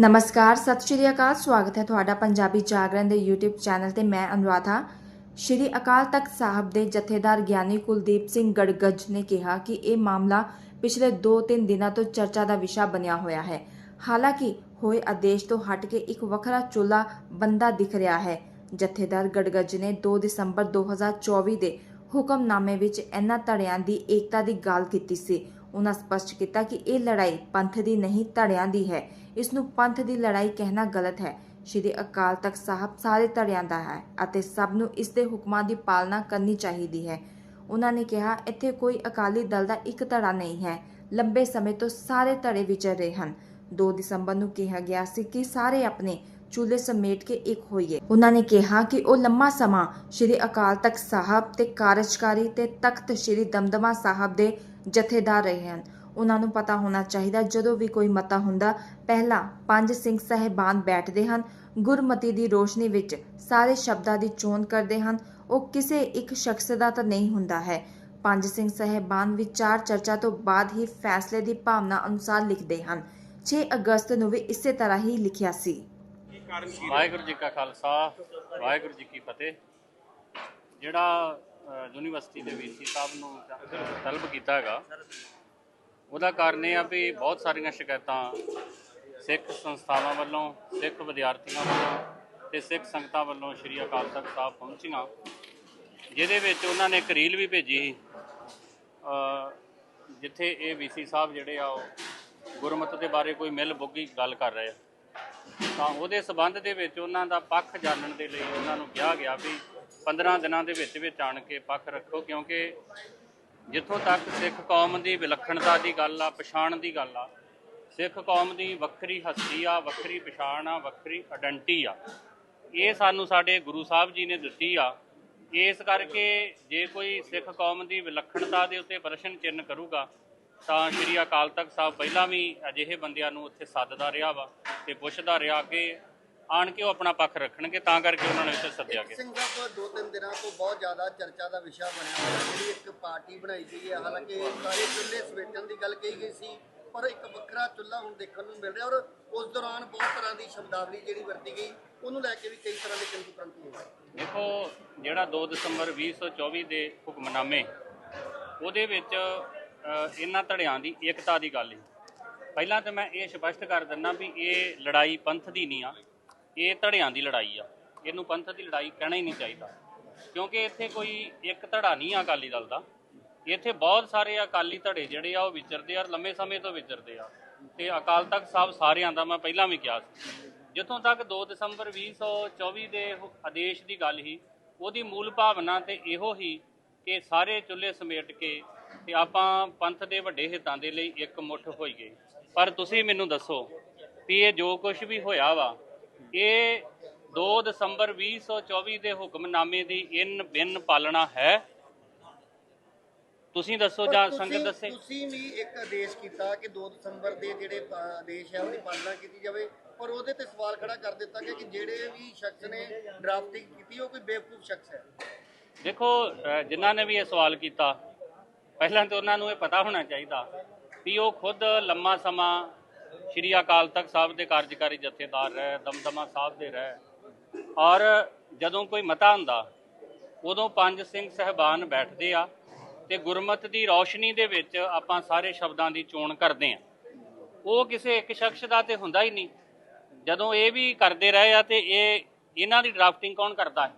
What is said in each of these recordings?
ਨਮਸਕਾਰ, ਸਤਿ ਸ਼੍ਰੀ ਅਕਾਲ, ਸਵਾਗਤ ਹੈ ਤੁਹਾਡਾ ਪੰਜਾਬੀ ਜਾਗਰਣ ਦੇ YouTube ਚੈਨਲ ਤੇ ਮੈਂ ਅਨੁਰਾਧਾ। ਸ਼੍ਰੀ ਅਕਾਲ ਤਖਤ ਸਾਹਿਬ ਦੇ ਜਥੇਦਾਰ ਗਿਆਨੀ ਕੁਲਦੀਪ ਸਿੰਘ ਗੜਗੱਜ ਨੇ ਕਿਹਾ ਕਿ ਇਹ ਮਾਮਲਾ ਪਿਛਲੇ 2-3 ਦਿਨਾਂ ਤੋਂ ਚਰਚਾ ਦਾ ਵਿਸ਼ਾ ਬਣਿਆ ਹੋਇਆ ਹੈ। ਹਾਲਾਂਕਿ, ਹੋਏ ਆਦੇਸ਼ ਤੋਂ ਹਟ ਕੇ ਇੱਕ ਵੱਖਰਾ ਚੋਲਾ ਬੰਦਾ ਦਿਖ ਰਿਹਾ ਹੈ। ਜਥੇਦਾਰ ਗੜਗੱਜ ਨੇ 2 ਦਸੰਬਰ 2024 ਦੇ ਹੁਕਮਨਾਮੇ ਵਿੱਚ ਇਹਨਾਂ ਧੜਿਆਂ ਦੀ ਏਕਤਾ ਦੀ ਗੱਲ ਕੀਤੀ ਸੀ। ਉਹਨਾਂ ਸਪਸ਼ਟ ਕੀਤਾ ਕਿ ਇਹ ਲੜਾਈ ਪੰਥ ਦੀ ਨਹੀਂ, ਧੜਿਆਂ ਦੀ ਹੈ। ਇਸ ਨੂੰ ਪੰਥ ਦੀ ਲੜਾਈ ਕਹਿਣਾ ਗਲਤ ਹੈ। ਸ਼੍ਰੀ ਅਕਾਲ ਤਖਤ ਸਾਹਿਬ ਸਾਰੇ ਧੜਿਆਂ ਦਾ ਹੈ ਅਤੇ ਸਭ ਨੂੰ ਇਸ ਦੇ ਹੁਕਮਾਂ ਦੀ ਪਾਲਣਾ ਕਰਨੀ ਚਾਹੀਦੀ ਹੈ। ਉਹਨਾਂ ਨੇ ਕਿਹਾ, ਇੱਥੇ ਕੋਈ ਅਕਾਲੀ ਦਲ ਦਾ ਇੱਕ ਧੜਾ ਨਹੀਂ ਹੈ। ਲੰਬੇ ਸਮੇਂ ਤੋਂ ਸਾਰੇ ਧੜੇ ਵਿਚਰ ਰਹੇ ਹਨ। 2 ਦਸੰਬਰ ਨੂੰ ਕਿਹਾ ਗਿਆ ਸੀ ਕਿ ਸਾਰੇ ਆਪਣੇ ਚੂਲੇ ਸਮੇਟ ਕੇ ਇੱਕ ਹੋਈਏ। ਉਹਨਾਂ ਨੇ ਕਿਹਾ ਕਿ ਉਹ ਲੰਮਾ ਸਮਾਂ ਸ਼੍ਰੀ ਅਕਾਲ ਤਖਤ ਸਾਹਿਬ ਤੇ ਕਾਰਜਕਾਰੀ ਤੇ ਤਖਤ ਸ਼੍ਰੀ ਦਮਦਮਾ ਸਾਹਿਬ ਦੇ ਜਥੇਦਾਰ ਰਹੇ ਹਨ। ਉਹਨਾਂ ਨੂੰ ਪਤਾ ਹੋਣਾ ਚਾਹੀਦਾ ਜਦੋਂ ਵੀ ਕੋਈ ਮਤਾ ਹੁੰਦਾ ਪਹਿਲਾਂ ਪੰਜ ਸਿੰਘ ਸਹਿਬਾਨ ਬੈਠਦੇ ਹਨ। ਗੁਰਮਤੀ ਦੀ ਰੋਸ਼ਨੀ ਵਿੱਚ ਸਾਰੇ ਸ਼ਬਦਾਂ ਦੀ ਚੋਣ ਕਰਦੇ ਹਨ। ਉਹ ਕਿਸੇ ਇੱਕ ਸ਼ਖਸ ਦਾ ਤਾਂ ਨਹੀਂ ਹੁੰਦਾ ਹੈ। ਪੰਜ ਸਿੰਘ ਸਹਿਬਾਨ ਵਿਚਾਰ ਚਰਚਾ ਤੋਂ ਬਾਅਦ ਹੀ ਫੈਸਲੇ ਦੀ ਭਾਵਨਾ ਅਨੁਸਾਰ ਲਿਖਦੇ ਹਨ। 6 ਅਗਸਤ ਨੂੰ ਵੀ ਇਸੇ ਤਰ੍ਹਾਂ ਹੀ ਲਿਖਿਆ ਸੀ। ਵਾਹਿਗੁਰੂ ਜੀ ਕਾ ਖਾਲਸਾ ਵਾਹਿਗੁਰੂ ਜੀ ਕੀ ਫਤਿਹ। ਜਿਹੜਾ ਯੂਨੀਵਰਸਿਟੀ ਦੇ ਵੀਸੀ ਸਾਹਿਬ ਨੂੰ ਤਲਬ ਕੀਤਾ ਹੈਗਾ। ਉਹਦਾ ਕਾਰਨ ਇਹ ਆ ਵੀ ਬਹੁਤ ਸਾਰੀਆਂ ਸ਼ਿਕਾਇਤਾਂ ਸਿੱਖ ਸੰਸਥਾਵਾਂ ਵੱਲੋਂ ਸਿੱਖ ਵਿਦਿਆਰਥੀਆਂ ਵੱਲੋਂ ਤੇ ਸਿੱਖ ਸੰਗਤਾਂ ਵੱਲੋਂ ਸ਼੍ਰੀ ਅਕਾਲ ਤਖਤ ਸਾਹਿਬ ਪਹੁੰਚੀਆਂ। ਜਿਹਦੇ ਵਿੱਚ ਉਹਨਾਂ ਨੇ ਇੱਕ ਰੀਲ ਵੀ ਭੇਜੀ ਸੀ, ਜਿੱਥੇ ਇਹ ਵੀਸੀ ਸਾਹਿਬ ਜਿਹੜੇ ਆ ਉਹ ਗੁਰਮਤਿ ਦੇ ਬਾਰੇ ਕੋਈ ਮਿਲ ਬੁੱਗੀ ਗੱਲ ਕਰ ਰਹੇ ਆ। ਤਾਂ ਉਹਦੇ ਸਬੰਧ ਦੇ ਵਿੱਚ ਉਹਨਾਂ ਦਾ ਪੱਖ ਜਾਣਨ ਦੇ ਲਈ ਉਹਨਾਂ ਨੂੰ ਕਿਹਾ ਗਿਆ ਵੀ 15 ਦਿਨਾਂ ਦੇ ਵਿੱਚ ਵਿੱਚ ਆਣ ਕੇ ਪੱਖ ਰੱਖੋ, ਕਿਉਂਕਿ ਜਿੱਥੋਂ ਤੱਕ ਸਿੱਖ ਕੌਮ ਦੀ ਵਿਲੱਖਣਤਾ ਦੀ ਗੱਲ ਆ, ਪਛਾਣ ਦੀ ਗੱਲ ਆ, ਸਿੱਖ ਕੌਮ ਦੀ ਵੱਖਰੀ ਹਸਤੀ ਆ, ਵੱਖਰੀ ਪਛਾਣ ਆ, ਵੱਖਰੀ ਆਇਡੈਂਟੀ ਆ। ਇਹ ਸਾਨੂੰ ਸਾਡੇ ਗੁਰੂ ਸਾਹਿਬ ਜੀ ਨੇ ਦਿੱਤੀ ਆ। ਇਸ ਕਰਕੇ ਜੇ ਕੋਈ ਸਿੱਖ ਕੌਮ ਦੀ ਵਿਲੱਖਣਤਾ ਦੇ ਉੱਤੇ ਪ੍ਰਸ਼ਨ ਚਿੰਨ੍ਹ ਕਰੂਗਾ, ਤਾਂ ਸ਼੍ਰੀ ਅਕਾਲ ਤਖਤ ਸਾਹਿਬ ਪਹਿਲਾਂ ਵੀ ਅਜਿਹੇ ਬੰਦਿਆਂ ਨੂੰ ਉੱਥੇ ਸੱਦਦਾ ਰਿਹਾ ਵਾ ਤੇ ਪੁੱਛਦਾ ਰਿਹਾ ਕਿ ਆਣ ਕੇ ਉਹ ਆਪਣਾ ਪੱਖ ਰੱਖਣਗੇ ਤਾਂ ਕਰਕੇ ਉਹਨਾਂ ਨੂੰ ਇੱਥੇ ਸੱਦਿਆ ਗਿਆ। ਸਿੰਘ ਸਾਹਿਬ ਦੋ ਤਿੰਨ ਦਿਨਾਂ ਤੋਂ ਬਹੁਤ ਜ਼ਿਆਦਾ ਚਰਚਾ ਦਾ ਵਿਸ਼ਾ ਬਣਿਆ ਹੋਇਆ ਜਿਹੜੀ ਇੱਕ ਪਾਰਟੀ ਬਣਾਈ ਗਈ ਹੈ ਹਾਲਾਂਕਿ ਸਾਰੇ ਚੁੱਲ੍ਹੇ ਸਮੇਟਣ ਦੀ ਗੱਲ ਕਹੀ ਗਈ ਸੀ ਪਰ ਇੱਕ ਵੱਖਰਾ ਚੁੱਲ੍ਹਾ ਹੁਣ ਦੇਖਣ ਨੂੰ ਮਿਲ ਰਿਹਾ ਔਰ ਉਸ ਦੌਰਾਨ ਬਹੁਤ ਤਰ੍ਹਾਂ ਦੀ ਸ਼ਬਦਾਵਲੀ ਜਿਹੜੀ ਵਰਤੀ ਗਈ ਉਹਨੂੰ ਲੈ ਕੇ ਵੀ ਕਈ ਤਰ੍ਹਾਂ ਦੇ ਕਿੰਤੂ ਪ੍ਰੰਤੂ ਹੋਏ ਦੇਖੋ ਜਿਹੜਾ 2 ਦਸੰਬਰ 2024 ਦੇ ਹੁਕਮਨਾਮੇ ਉਹਦੇ ਵਿੱਚ ਇਹਨਾਂ ਧੜਿਆਂ ਦੀ ਏਕਤਾ ਦੀ ਗੱਲ ਹੈ। ਪਹਿਲਾਂ ਤਾਂ ਮੈਂ ਇਹ ਸਪਸ਼ਟ ਕਰ ਦਿੰਦਾ ਵੀ ਇਹ ਲੜਾਈ ਪੰਥ ਦੀ ਨਹੀਂ ਆ। ਇਹ ਧੜਿਆਂ ਦੀ ਲੜਾਈ ਆ। ਇਹਨੂੰ ਪੰਥ ਦੀ ਲੜਾਈ ਕਹਿਣਾ ਹੀ ਨਹੀਂ ਚਾਹੀਦਾ। ਕਿਉਂਕਿ ਇੱਥੇ ਕੋਈ ਇੱਕ ਧੜਾ ਨਹੀਂ ਆ ਅਕਾਲੀ ਦਲ ਦਾ। ਇੱਥੇ ਬਹੁਤ ਸਾਰੇ ਅਕਾਲੀ ਧੜੇ ਜਿਹੜੇ ਆ, ਉਹ ਵਿਚਰਦੇ ਆ ਲੰਮੇ ਸਮੇਂ ਤੋਂ ਵਿਚਰਦੇ ਆ। ਤੇ ਅਕਾਲ ਤਖਤ ਸਾਹਿਬ ਸਾਰਿਆਂ ਦਾ ਮੈਂ ਪਹਿਲਾਂ ਵੀ ਕਿਹਾ ਸੀ। ਜਿੱਥੋਂ ਤੱਕ 2 ਦਸੰਬਰ 2024 ਦੇ ਆਦੇਸ਼ ਦੀ ਗੱਲ ਹੀ ਉਹਦੀ ਮੂਲ ਭਾਵਨਾ ਤੇ ਇਹੋ ਹੀ ਕਿ ਸਾਰੇ ਚੁੱਲ੍ਹੇ ਸਮੇਟ ਕੇ ਤੇ ਆਪਾਂ ਪੰਥ ਦੇ ਵੱਡੇ ਹਿੱਤਾਂ ਦੇ ਲਈ ਇੱਕ ਮੁੱਠ ਹੋਈਏ। ਪਰ ਤੁਸੀਂ ਮੈਨੂੰ ਦੱਸੋ ਵੀ ਇਹ ਜੋ ਕੁਝ ਵੀ ਹੋਇਆ ਵਾ ਇਹ 2 ਦਸੰਬਰ 2024 ਦੇ ਹੁਕਮਨਾਮੇ ਦੀ ਇਨ ਬਿਨ ਪਾਲਣਾ ਹੈ। ਤੁਸੀਂ ਦੱਸੋ ਜਾਂ ਸੰਗਤ ਦੱਸੇ। ਤੁਸੀਂ ਵੀ ਇੱਕ ਆਦੇਸ਼ ਕੀਤਾ ਕਿ 2 ਦਸੰਬਰ ਦੇ ਜਿਹੜੇ ਆਦੇਸ਼ ਹੈ ਉਹਦੀ ਪਾਲਣਾ ਕੀਤੀ ਜਾਵੇ। ਪਰ ਉਹਦੇ ਤੇ ਸਵਾਲ ਖੜਾ ਕਰ ਦਿੱਤਾ ਗਿਆ ਕਿ ਜਿਹੜੇ ਵੀ ਸ਼ਖਸ ਨੇ ਡਰਾਫਟਿੰਗ ਕੀਤੀ ਉਹ ਕੋਈ ਬੇਵਕੂਫ ਸ਼ਖਸ ਹੈ। ਦੇਖੋ ਜਿਨ੍ਹਾਂ ਨੇ ਵੀ ਇਹ ਸਵਾਲ ਕੀਤਾ ਪਹਿਲਾਂ ਤਾਂ ਉਹਨਾਂ ਨੂੰ ਇਹ ਪਤਾ ਹੋਣਾ ਚਾਹੀਦਾ ਵੀ ਉਹ ਖੁਦ ਲੰਮਾ ਸਮਾਂ ਸ਼੍ਰੀ ਅਕਾਲ ਤਖਤ ਸਾਹਿਬ ਦੇ ਕਾਰਜਕਾਰੀ ਜਥੇਦਾਰ ਰਹੇ, ਦਮਦਮਾ ਸਾਹਿਬ ਦੇ ਰਹੇ। ਔਰ ਜਦੋਂ ਕੋਈ ਮਤਾ ਹੁੰਦਾ, ਉਦੋਂ ਪੰਜ ਸਿੰਘ ਸਹਿਬਾਨ ਬੈਠਦੇ ਆ ਤੇ ਗੁਰਮਤ ਦੀ ਰੌਸ਼ਨੀ ਦੇ ਵਿੱਚ ਆਪਾਂ ਸਾਰੇ ਸ਼ਬਦਾਂ ਦੀ ਚੋਣ ਕਰਦੇ ਆ। ਉਹ ਕਿਸੇ ਇੱਕ ਸ਼ਖਸ ਦਾ ਤੇ ਹੁੰਦਾ ਹੀ ਨਹੀਂ। ਜਦੋਂ ਇਹ ਵੀ ਕਰਦੇ ਰਹੇ ਆ ਤੇ ਇਹ, ਇਹਨਾਂ ਦੀ ਡਰਾਫਟਿੰਗ ਕੌਣ ਕਰਦਾ ਹੈ?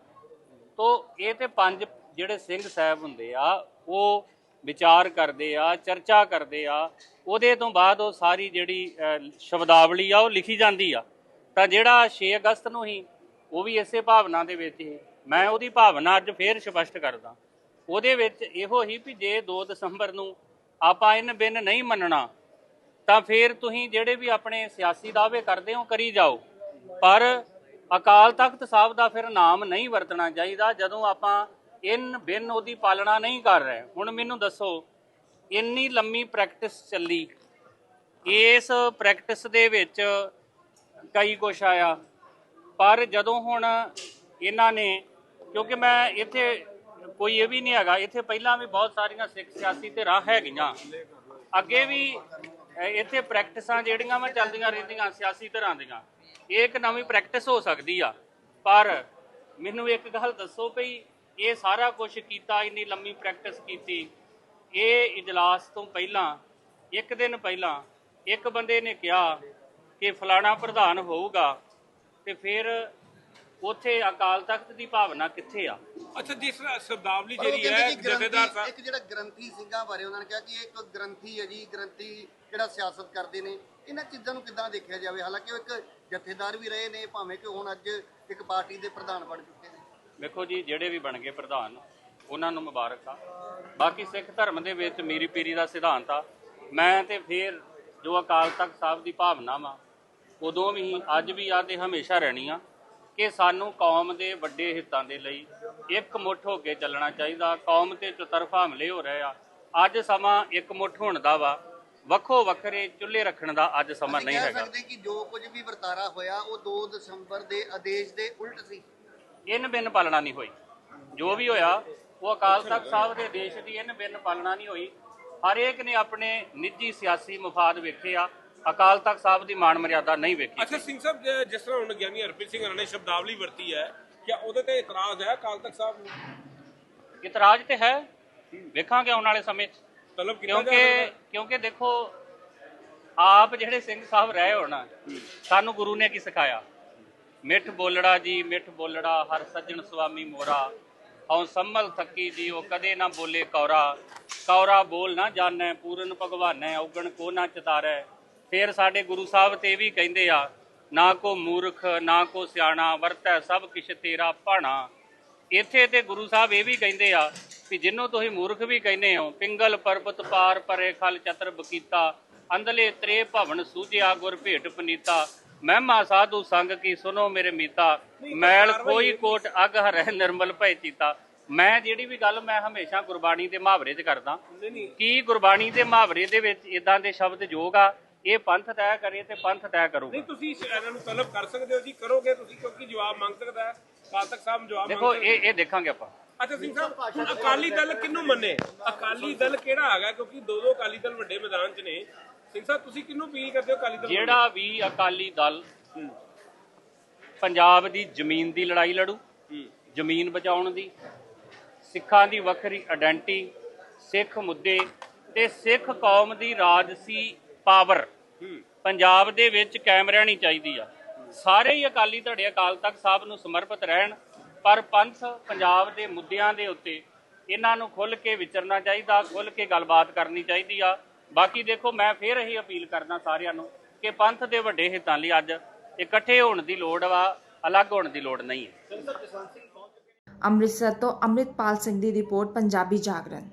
ਤੋ ਇਹ ਤੇ ਪੰਜ ਜਿਹੜੇ ਸਿੰਘ ਸਾਹਿਬ ਹੁੰਦੇ ਆ, ਉਹ ਵਿਚਾਰ ਕਰਦੇ ਆ, ਚਰਚਾ ਕਰਦੇ ਆ, ਉਹਦੇ ਤੋਂ ਬਾਅਦ ਉਹ ਸਾਰੀ ਜਿਹੜੀ ਸ਼ਬਦਾਵਲੀ ਆ, ਉਹ ਲਿਖੀ ਜਾਂਦੀ ਆ। ਤਾਂ ਜਿਹੜਾ 6 ਅਗਸਤ ਨੂੰ ਹੀ, ਉਹ ਵੀ ਇਸੇ ਭਾਵਨਾ ਦੇ ਵਿੱਚ ਹੀ, ਮੈਂ ਉਹਦੀ ਭਾਵਨਾ ਅੱਜ ਫੇਰ ਸਪਸ਼ਟ ਕਰਦਾ। ਉਹਦੇ ਵਿੱਚ ਇਹੋ ਹੀ ਵੀ ਜੇ 2 ਦਸੰਬਰ ਨੂੰ ਆਪਾਂ ਇਨ ਬਿਨ ਨਹੀਂ ਮੰਨਣਾ, ਤਾਂ ਫਿਰ ਤੁਸੀਂ ਜਿਹੜੇ ਵੀ ਆਪਣੇ ਸਿਆਸੀ ਦਾਅਵੇ ਕਰਦੇ ਹੋ, ਕਰੀ ਜਾਓ। ਪਰ ਅਕਾਲ ਤਖਤ ਸਾਹਿਬ ਦਾ ਫਿਰ ਨਾਮ ਨਹੀਂ ਵਰਤਣਾ ਚਾਹੀਦਾ, ਜਦੋਂ ਆਪਾਂ ਇਨ ਬਿਨ ਉਹਦੀ ਪਾਲਣਾ ਨਹੀਂ ਕਰ ਰਹੇ। ਹੁਣ ਮੈਨੂੰ ਦੱਸੋ, ਇੰਨੀ ਲੰਮੀ ਪ੍ਰੈਕਟਿਸ ਚੱਲੀ। ਇਸ ਪ੍ਰੈਕਟਿਸ ਦੇ ਵਿੱਚ ਕਈ ਕੁਛ ਆਇਆ। ਪਰ ਜਦੋਂ ਹੁਣ ਇਹਨਾਂ ਨੇ, ਕਿਉਂਕਿ ਮੈਂ ਇੱਥੇ ਕੋਈ ਇਹ ਵੀ ਨਹੀਂ ਹੈਗਾ, ਇੱਥੇ ਪਹਿਲਾਂ ਵੀ ਬਹੁਤ ਸਾਰੀਆਂ ਸਿੱਖ ਸਿਆਸੀ ਤੇ ਰਾਹ ਹੈਗੀਆਂ। ਅੱਗੇ ਵੀ ਇੱਥੇ ਪ੍ਰੈਕਟਿਸਾਂ ਜਿਹੜੀਆਂ ਮੈਂ ਚੱਲਦੀਆਂ ਰਹਿੰਦੀਆਂ, ਸਿਆਸੀ ਧਿਰਾਂ ਦੀਆਂ। ਇਹ ਇੱਕ ਨਵੀਂ ਪ੍ਰੈਕਟਿਸ ਹੋ ਸਕਦੀ ਆ। ਪਰ ਮੈਨੂੰ ਇੱਕ ਗੱਲ ਦੱਸੋ ਭਈ ਇਹ ਸਾਰਾ ਕੁਝ ਕੀਤਾ ਇੰਨੀ ਲੰਮੀ ਪ੍ਰੈਕਟਿਸ ਕੀਤੀ। ਇਹ ਇਜਲਾਸ ਤੋਂ ਪਹਿਲਾਂ ਇੱਕ ਦਿਨ ਪਹਿਲਾਂ ਇੱਕ ਬੰਦੇ ਨੇ ਕਿਹਾ ਕਿ ਫਲਾਣਾ ਪ੍ਰਧਾਨ ਹੋਊਗਾ ਤੇ ਫਿਰ ਉੱਥੇ ਅਕਾਲ ਤਖਤ ਦੀ ਭਾਵਨਾ ਕਿੱਥੇ ਆ? ਅੱਛਾ ਜਿਸ ਤਰ੍ਹਾਂ ਸ਼ਬਦਾਵਲੀ ਜਿਹੜੀ ਹੈ ਜਥੇਦਾਰ ਸਾਹਿਬ ਇੱਕ ਜਿਹੜਾ ਗ੍ਰੰਥੀ ਸਿੰਘਾਂ ਬਾਰੇ ਉਹਨਾਂ ਨੇ ਕਿਹਾ ਕਿ ਇਹ ਇੱਕ ਗ੍ਰੰਥੀ ਹੈ ਜੀ ਗ੍ਰੰਥੀ ਜਿਹੜਾ ਸਿਆਸਤ ਕਰਦੇ ਨੇ। ਇਹਨਾਂ ਚੀਜ਼ਾਂ ਨੂੰ ਕਿੱਦਾਂ ਦੇਖਿਆ ਜਾਵੇ? ਹਾਲਾਂਕਿ ਉਹ ਇੱਕ ਜਥੇਦਾਰ ਵੀ ਰਹੇ ਨੇ ਭਾਵੇਂ ਕਿ ਹੁਣ ਅੱਜ ਇੱਕ ਪਾਰਟੀ ਦੇ ਪ੍ਰਧਾਨ ਬਣ ਚੁੱਕੇ ਨੇ। ਵੇਖੋ ਜੀ ਜਿਹੜੇ ਵੀ ਬਣ ਗਏ ਪ੍ਰਧਾਨ ਉਹਨਾਂ ਨੂੰ ਮੁਬਾਰਕ ਆ। ਬਾਕੀ ਸਿੱਖ ਧਰਮ ਦੇ ਵਿੱਚ ਮੀਰੀ ਪੀਰੀ ਦਾ ਸਿਧਾਂਤ ਆ। ਮੈਂ ਤੇ ਫਿਰ ਜੋ ਅਕਾਲ ਤਖਤ ਸਾਹਿਬ ਦੀ ਭਾਵਨਾ ਵਾ ਉਦੋਂ ਵੀ ਅੱਜ ਵੀ ਆ ਤੇ ਹਮੇਸ਼ਾ ਰਹਿਣੀ ਆ ਕਿ ਸਾਨੂੰ ਕੌਮ ਦੇ ਵੱਡੇ ਹਿੱਤਾਂ ਦੇ ਲਈ ਇੱਕ ਮੁੱਠ ਹੋ ਕੇ ਚੱਲਣਾ ਚਾਹੀਦਾ ਕੌਮ ਤੇ ਚਤਰਫਾ ਹਮਲੇ ਹੋ ਰਹੇ ਆ ਅੱਜ ਸਮਾਂ ਇੱਕ ਮੁੱਠ ਹੋਣ ਦਾ ਵਾ। ਵੱਖੋ ਵੱਖਰੇ ਚੁੱਲ੍ਹੇ ਰੱਖਣ ਦਾ ਅੱਜ ਸਮਾਂ ਅਸੀਂ ਨਹੀਂ ਹੈਗਾ। ਸਕਦੇ ਕਿ ਜੋ ਕੁਝ ਵੀ ਵਰਤਾਰਾ ਹੋਇਆ ਉਹ 2 ਦਸੰਬਰ ਦੇ ਆਦੇਸ਼ ਦੇ ਉਲਟ ਸੀ। ਇਨ ਬਿਨ ਪਾਲਣਾ ਨਹੀਂ ਹੋਈ। ਜੋ ਵੀ ਹੋਇਆ ਉਹ ਅਕਾਲ ਤਖਤ ਸਾਹਿਬ ਦੇ ਦੇਸ਼ ਦੀ ਇਨ ਬਿਨ ਪਾਲਣਾ ਨਹੀਂ ਹੋਈ। ਹਰ ਇੱਕ ਨੇ ਆਪਣੇ ਨਿੱਜੀ ਸਿਆਸੀ ਮਫਾਦ ਵੇਖੇ ਆ। ਅਕਾਲ ਤਖਤ ਸਾਹਿਬ ਦੀ ਮਾਣ ਮਰਿਆਦਾ ਨਹੀਂ ਵੇਖੀ ਅੱਛਾ ਸਿੰਘ ਸਾਹਿਬ ਜਿਸ ਤਰ੍ਹਾਂ ਹੁਣ ਗਿਆਨੀ ਹਰਪ੍ਰੀਤ ਸਿੰਘ ਨੇ ਸ਼ਬਦਾਵਲੀ ਵਰਤੀ ਹੈ ਕਿ ਉਹਦੇ ਤੇ ਇਤਰਾਜ਼ ਹੈ ਅਕਾਲ ਤਖਤ ਸਾਹਿਬ ਨੂੰ? ਇਤਰਾਜ਼ ਤੇ ਹੈ। ਵੇਖਾਂਗੇ ਆਉਣ ਵਾਲੇ ਸਮੇਂ 'ਚ। ਤਲਬ ਕਿਉਂਕਿ ਕਿਉਂਕਿ ਦੇਖੋ ਆਪ ਜਿਹੜੇ ਸਿੰਘ ਸਾਹਿਬ ਰਹੇ ਹੋਣਾ ਸਾਨੂੰ ਗੁਰੂ ਨੇ ਕੀ ਸਿਖਾਇਆ? ਮਿੱਠ ਬੋਲੜਾ ਜੀ, ਮਿੱਠ ਬੋਲੜਾ, ਹਰ ਸੱਜਣ ਸੁਆਮੀ ਮੋਰਾ। ਹਉ ਸੰਮਲ ਥੱਕੀ ਜੀ ਉਹ ਕਦੇ ਨਾ ਬੋਲੇ ਕੌਰਾ। ਕੌਰਾ ਬੋਲ ਨਾ ਜਾਣੈ, ਪੂਰਨ ਭਗਵਾਨੈ, ਔਗਣ ਕੋ ਨਾ ਚਤਾਰੈ। ਫੇਰ ਸਾਡੇ ਗੁਰੂ ਸਾਹਿਬ ਤੇ ਇਹ ਵੀ ਕਹਿੰਦੇ ਆ, ਨਾ ਕੋ ਮੂਰਖ, ਨਾ ਕੋ ਸਿਆਣਾ, ਵਰਤੈ ਸਭ ਕਿਛ ਤੇਰਾ ਭਾਣਾ। ਇੱਥੇ ਤੇ ਗੁਰੂ ਸਾਹਿਬ ਇਹ ਵੀ ਕਹਿੰਦੇ ਆ ਕਿ ਜਿੰਨੂੰ ਤੁਸੀਂ ਮੂਰਖ ਵੀ ਕਹਿੰਦੇ ਹੋ, ਪਿੰਗਲ ਪਰਬਤ ਪਾਰ ਪਰੇ ਖਲ ਚਤਰ ਬਕੀਤਾ ਅੰਦਲੇ ਤ੍ਰੇ ਭਵਨ ਸੂਝਿਆ ਗੁਰ ਭੇਟ ਪਨੀਤਾ। ਮਹਿਮਾ ਸਾਧੂ ਸੰਗ ਕੀ ਸੁਨੋ ਮੇਰੇ ਮੀਤਾ ਮੈਲ ਕੋਈ ਕੋਟ ਅਗ ਹਰੈ ਨਿਰਮਲ ਭੈ ਚੀਤਾ। ਮੈਂ ਜਿਹੜੀ ਵੀ ਗੱਲ ਮੈਂ ਹਮੇਸ਼ਾ ਗੁਰਬਾਣੀ ਦੇ ਮੁਹਾਵਰੇ 'ਚ ਕਰਦਾ। ਕੀ ਗੁਰਬਾਣੀ ਦੇ ਮੁਹਾਵਰੇ ਦੇ ਵਿੱਚ ਇਦਾਂ ਦੇ ਸ਼ਬਦ ਯੋਗ ਆ? ਇਹ ਪੰਥ ਤੈਅ ਕਰੇ ਤੇ ਪੰਥ ਤੈਅ ਕਰੂਗਾ। ਨਹੀਂ ਤੁਸੀਂ ਇਹਨਾਂ ਨੂੰ ਤਲਬ ਕਰ ਸਕਦੇ ਹੋ ਜੀ ਕਰੋਗੇ ਤੁਸੀਂ ਕਿਉਂਕਿ ਜਵਾਬ ਮੰਗ ਸਕਦਾ ਹੈ। ਤਖਤ ਸਾਹਿਬ ਜਵਾਬ ਦੇਖੋ ਇਹ ਇਹ ਦੇਖਾਂਗੇ ਆਪਾਂ। ਅੱਛਾ ਸਿੰਘ ਸਾਹਿਬ ਅਕਾਲੀ ਦਲ ਕਿਹਨੂੰ ਮੰਨੇ? ਅਕਾਲੀ ਦਲ ਕਿਹੜਾ ਹੈਗਾ ਕਿਉਂਕਿ ਦੋ ਦੋ ਅਕਾਲੀ ਦਲ ਵੱਡੇ ਮੈਦਾਨ 'ਚ ਨੇ। ਸਿੰਘ ਸਾਹਿਬ, ਤੁਸੀਂ ਕਿਹਨੂੰ ਅਪੀਲ ਕਰਦੇ ਹੋ ਅਕਾਲੀ ਦਲ ਜਿਹੜਾ ਵੀ ਅਕਾਲੀ ਦਲ ਪੰਜਾਬ ਦੀ ਜ਼ਮੀਨ ਦੀ ਲੜਾਈ ਲੜੂ, ਜ਼ਮੀਨ ਬਚਾਉਣ ਦੀ, ਸਿੱਖਾਂ ਦੀ ਵੱਖਰੀ ਆਇਡੈਂਟੀ, ਸਿੱਖ ਮੁੱਦੇ ਤੇ ਸਿੱਖ ਕੌਮ ਦੀ ਰਾਜਸੀ ਪਾਵਰ ਪੰਜਾਬ ਦੇ ਵਿੱਚ ਕਾਇਮ ਰਹਿਣੀ ਚਾਹੀਦੀ ਆ। ਸਾਰੇ ਹੀ ਅਕਾਲੀ ਧੜੇ ਅਕਾਲ ਤਖਤ ਸਾਹਿਬ ਨੂੰ ਸਮਰਪਿਤ ਰਹਿਣ, ਪਰ ਪੰਥ ਪੰਜਾਬ ਦੇ ਮੁੱਦਿਆਂ ਦੇ ਉੱਤੇ ਇਹਨਾਂ ਨੂੰ ਖੁੱਲ ਕੇ ਵਿਚਰਨਾ ਚਾਹੀਦਾ ਖੁੱਲ ਕੇ ਗੱਲਬਾਤ ਕਰਨੀ ਚਾਹੀਦੀ ਆ। ਬਾਕੀ ਦੇਖੋ, ਮੈਂ ਫੇਰ ਇਹੀ ਅਪੀਲ ਕਰਦਾ ਸਾਰਿਆਂ ਨੂੰ ਕਿ ਪੰਥ ਦੇ ਵੱਡੇ ਹਿੱਤਾਂ ਲਈ ਅੱਜ ਇਕੱਠੇ ਹੋਣ ਦੀ ਲੋੜ ਵਾ, ਅਲੱਗ ਹੋਣ ਦੀ ਲੋੜ ਨਹੀਂ ਹੈ। ਅੰਮ੍ਰਿਤਸਰ ਤੋਂ ਅੰਮ੍ਰਿਤਪਾਲ ਸਿੰਘ ਦੀ ਰਿਪੋਰਟ, ਪੰਜਾਬੀ ਜਾਗਰਣ।